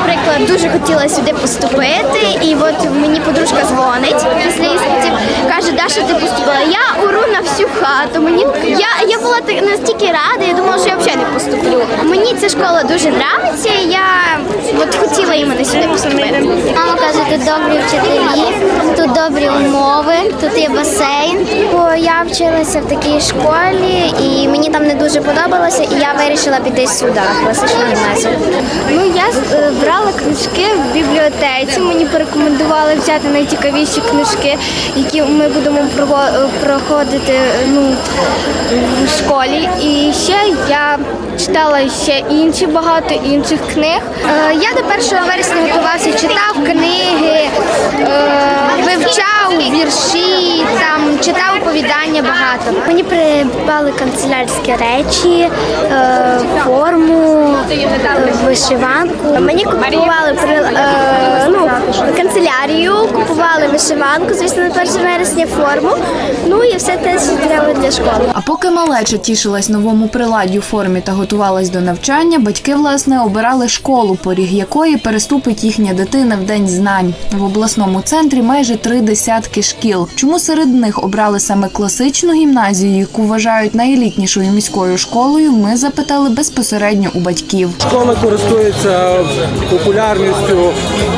наприклад, дуже хотіла сюди поступити, і от мені подружка дзвонить після іспитів, каже, Даша, ти поступила. Я уру на всю хату. Мені я, я була настільки рада, я думала, що я взагалі не поступлю. Мені ця школа дуже подобається, і я от хотіла іменно сюди поступити. Мама каже, ти добрі вчителі, добрі умови, тут є басейн. Бо я вчилася в такій школі, і мені там не дуже подобалося, і я вирішила піти сюди, в класичну гімназію. Ну я е, брала книжки в бібліотеці. Мені порекомендували взяти найцікавіші книжки, які ми будемо е, проходити е, ну, в школі. І ще я читала ще інші багато інших книг. Я до 1 вересня готувався, читав книги, е, вивчав вірші, там читав оповідання багато. Мені придбали канцелярські речі, е, форму, е, вишиванку. Мені купували е, ну, канцелярію, купували вишиванку, звісно, на 1 вересня форму. Ну і все те, що треба для школи. А поки малеча тішилась новому приладдю формі та готувалась до навчання, батьки власне обирали школу, поріг якої переступить їхня дитина в день знань. В обласному центрі майже три десятки шкіл. Чому серед них обрали саме класичну гімназію, яку вважають найелітнішою міською школою? Ми запитали безпосередньо у батьків. Школа користується популярністю,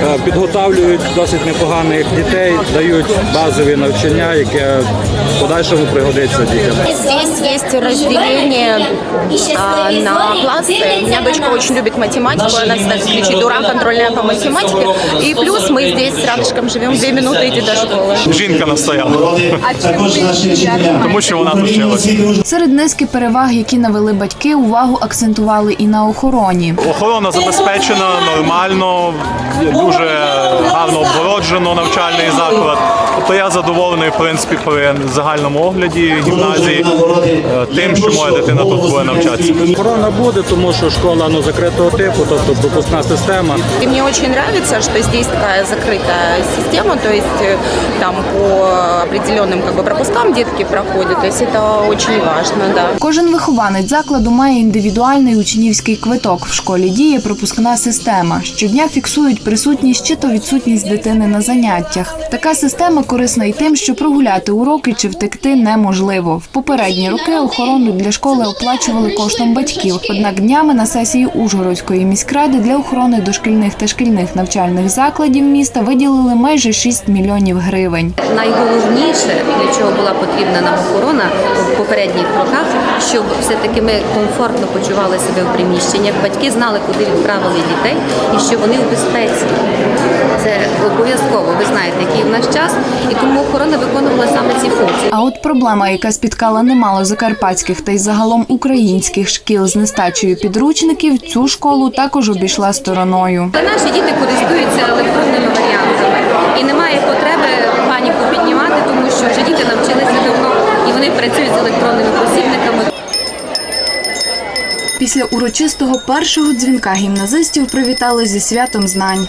е, підготавлюють досить непоганих дітей, дають базові навчання, яке в подальшому пригодиться дітям. Здесь есть разделение а, на классы. У меня дочка очень любит математику, она всегда кричит «Ура, контрольная по математике!» И плюс мы здесь с рядышком живем, две минуты идти до школы. Жінка настояла, Також наші вчителя. Тому що вона тут вчилась. Серед низки переваг, які навели батьки, увагу акцентували і на охороні. охорона забезпечена нормально, дуже гарно обгороджено навчальний заклад. Тобто я задоволений в принципі при загальному огляді гімназії е, тим, що моя дитина тут буде навчатися. Охорона буде, тому що школа ну, закритого типу, тобто пропускна система. И мне очень нравится, что здесь такая закрытая система, то есть э, там по определенным как бы пропускам детки проходят, то есть это очень важно, да. Кожен вихованець закладу має індивідуальний учнівський квиток. В школі діє пропускна система. Щодня фіксують присутність чи то відсутність дитини на заняттях. Така система корисна і тим, що прогуляти уроки чи втекти неможливо. В попередні роки охорону для школи оплачували коштом батьків. Однак днями на сесії Ужгородської міськради для охорони дошкільних та шкільних навчальних закладів міста виділили майже 6 мільйонів гривень. найголовніше, для чого була потрібна нам охорона в попередніх роках, щоб все-таки ми комфортно почували себе в приміщеннях, батьки знали, куди відправили дітей і що вони в безпеці. Це обов'язково, ви знаєте, який в наш час, і тому охорона виконувала саме ці функції. А от проблема, яка спіткала немало закарпатських та й загалом українських шкіл з нестачею підручників, цю школу також обійшла стороною. Та наші діти користуються електронними варіантами і немає потреби паніку піднімати, тому що вже діти навчилися давно і вони працюють з електронними посібниками. Після урочистого першого дзвінка гімназистів привітали зі святом знань.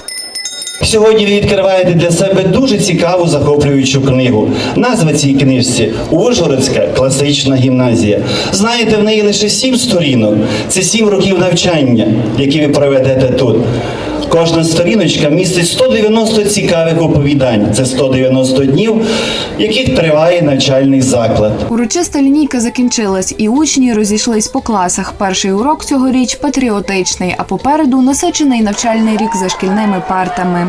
Сьогодні ви відкриваєте для себе дуже цікаву захоплюючу книгу. Назва цій книжці Ужгородська класична гімназія. Знаєте, в неї лише сім сторінок. Це сім років навчання, які ви проведете тут. Кожна сторіночка містить 190 цікавих оповідань. Це 190 днів, яких триває навчальний заклад. Урочиста лінійка закінчилась, і учні розійшлись по класах. Перший урок цьогоріч патріотичний, а попереду насичений навчальний рік за шкільними партами.